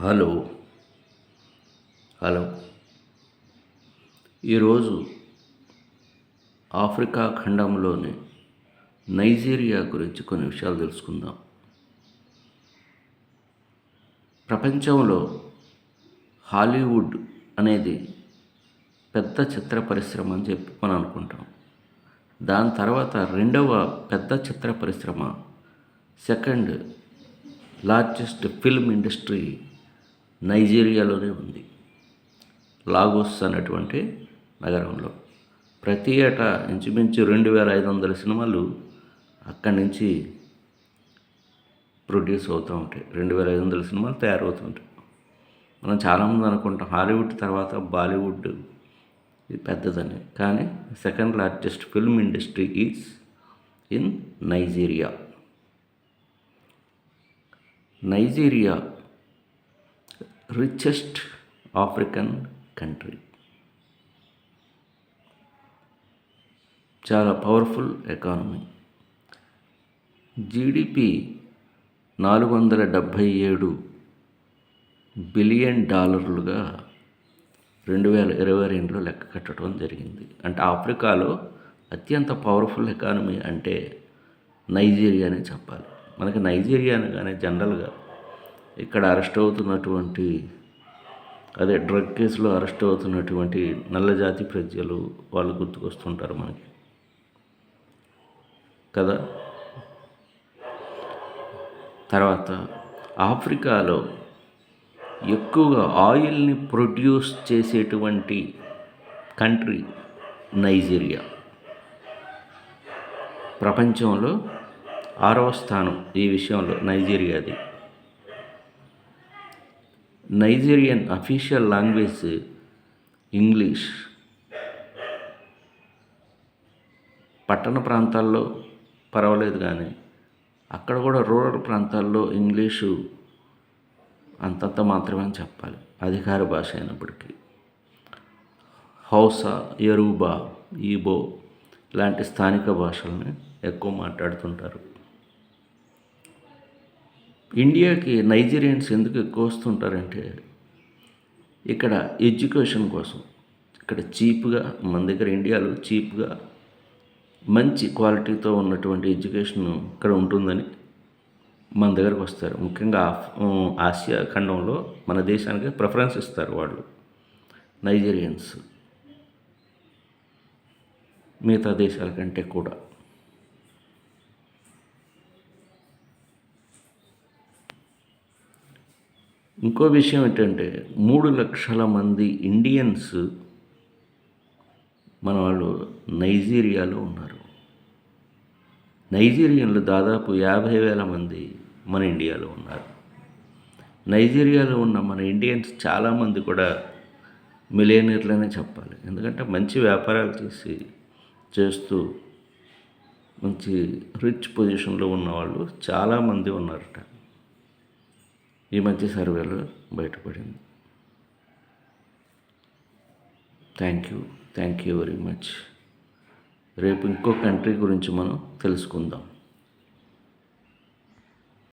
Hello. Hello. ఈరోజు Africa ఖండంలోని Nigeria గురించి కొన్ని విషయాలు తెలుసుకుందాం. ప్రపంచంలో హాలీవుడ్ అనేది పెద్ద చిత్ర పరిశ్రమ అని చెప్పి మనం అనుకుంటాం. దాని తర్వాత రెండవ పెద్ద చిత్ర పరిశ్రమ సెకండ్ లార్జెస్ట్ ఫిల్మ్ ఇండస్ట్రీ నైజీరియాలోనే ఉంది. లాగోస్ అనేటువంటి నగరంలో. ప్రతి ఏటా ఇంచుమించు రెండు వేల ఐదు వందల సినిమాలు అక్కడి నుంచి ప్రొడ్యూస్ అవుతూ ఉంటాయి. రెండు వేల ఐదు వందల సినిమాలు తయారవుతుంటాయి మనం చాలామంది అనుకుంటాం హాలీవుడ్ తర్వాత బాలీవుడ్ ఇది పెద్దదని. కానీ second largest film industry is in Nigeria. Nigeria richest African country చాలా పవర్ఫుల్ ఎకానమీ జీడిపి నాలుగు వందల డెబ్భై ఏడు బిలియన్ డాలర్లుగా రెండు వేల ఇరవై రెండులో లెక్క కట్టడం జరిగింది. అంటే ఆఫ్రికాలో అత్యంత పవర్ఫుల్ ఎకానమీ అంటే నైజీరియా చెప్పాలి. మనకి నైజీరియా అనగానే జనరల్గా ఇక్కడ అరెస్ట్ అవుతున్నటువంటి అదే డ్రగ్ కేసులో అరెస్ట్ అవుతున్నటువంటి నల్లజాతి ప్రజలు వాళ్ళు గుర్తుకొస్తుంటారు మనకి. కదా? తర్వాత ఆఫ్రికాలో ఎక్కువగా ఆయిల్ని ప్రొడ్యూస్ చేసేటువంటి కంట్రీ నైజీరియా. ప్రపంచంలో ఆరవ స్థానం ఈ విషయంలో నైజీరియాది. నైజీరియన్ అఫీషియల్ లాంగ్వేజ్ ఇంగ్లీష్ పట్టణ ప్రాంతాల్లో పర్వాలేదు కానీ అక్కడ కూడా రూరల్ ప్రాంతాల్లో ఇంగ్లీషు అంతంత మాత్రమే అని చెప్పాలి. అధికార భాష అయినప్పటికీ. హౌసా ఎరూబా ఈబో ఇలాంటి స్థానిక భాషల్ని ఎక్కువ మాట్లాడుతుంటారు. ఇండియాకి నైజీరియన్స్ ఎందుకు ఎక్కువ వస్తుంటారంటే ఇక్కడ ఎడ్యుకేషన్ కోసం ఇక్కడ చీప్గా మన దగ్గర ఇండియాలో చీప్గా మంచి క్వాలిటీతో ఉన్నటువంటి ఎడ్యుకేషన్ ఇక్కడ ఉంటుందని మన దగ్గరకు వస్తారు. ముఖ్యంగా ఆసియా ఖండంలో మన దేశానికి ప్రిఫరెన్స్ ఇస్తారు వాళ్ళు నైజీరియన్స్. మిగతా దేశాల కంటే కూడా. ఇంకో విషయం ఏంటంటే మూడు లక్షల మంది ఇండియన్స్ మన వాళ్ళు నైజీరియాలో ఉన్నారు. నైజీరియన్లు దాదాపు యాభై వేల మంది మన ఇండియాలో ఉన్నారు. నైజీరియాలో ఉన్న మన ఇండియన్స్ చాలామంది కూడా మిలేనియర్లనే చెప్పాలి. ఎందుకంటే మంచి వ్యాపారాలు చేసి చేస్తూ మంచి రిచ్ పొజిషన్లో ఉన్నవాళ్ళు చాలామంది ఉన్నారట. ఈ మధ్య సర్వేలో బయటపడింది. Thank you thank you very much రేపు ఇంకో కంట్రీ గురించి మనం తెలుసుకుందాం.